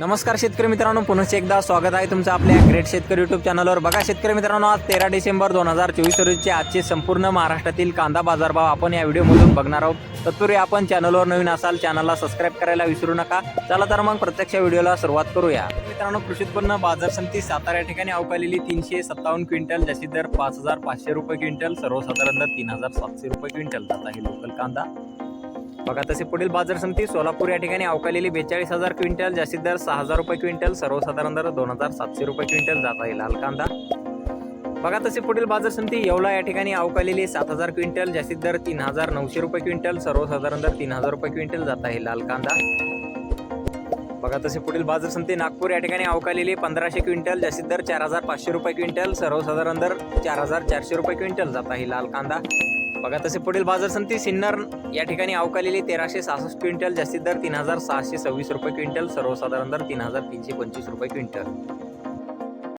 नमस्कार शेतकरी मित्रांनो पुन्हा एकदा स्वागत आहे तुमचं आपल्या ग्रेट शेतकरी युट्यूब चॅनलवर बघा शेतकरी मित्रांनो आज तेरा डिसेंबर दोन हजार चोवीस रोजीचे आजचे संपूर्ण महाराष्ट्रातील कांदा बाजारभाव आपण या व्हिडिओमधून बघणार आहोत. तत्पूर्वी आपण चॅनलवर नवीन असाल चॅनलला सबस्क्राईब करायला विसरू नका. चला तर मग प्रत्यक्ष व्हिडिओला सुरुवात करूया. मित्रांनो कृषी उत्पन्न बाजार समिती सातारा या ठिकाणी अवकालेली तीनशे सत्तावन्न क्विंटल जास्तीत दर पाच हजार पाचशे रुपये क्विंटल सर्वसाधारण दर तीन हजार सातशे रुपये क्विंटल. जात आहे लोकल कांदा. बघा तसे पुढील बाजार समिती सोलापूर या ठिकाणी अवकालेली बेचाळीस हजार क्विंटल जास्तीत दर सहा हजार रुपये क्विंटल सर्वसाधारण दर दोन हजार सातशे रुपये क्विंटल जात आहे लाल कांदा. बघा तसे पुढील बाजार समिती येवला या ठिकाणी अवकालेली सात हजार क्विंटल जास्तीत दर तीन हजार नऊशे रुपये क्विंटल सर्वसाधारण दर तीन हजार रुपये क्विंटल जात आहे लाल कांदा. बघा तसे पुढील बाजार समिती नागपूर या ठिकाणी अवकालेली पंधराशे क्विंटल जास्तीत दर चार हजार पाचशे रुपये क्विंटल सर्वसाधारण दर चार हजार चारशे रुपये क्विंटल जात आहे लाल कांदा. बघा तसे पुढील बाजार समिती सिन्नर या ठिकाणी अवकालेली तेराशे सहासष्ट क्विंटल जास्तीत दर तीन हजार सहाशे सव्वीस रुपये क्विंटल सर्वसाधारण दर तीन हजार तीनशे पंचवीस रुपये क्विंटल.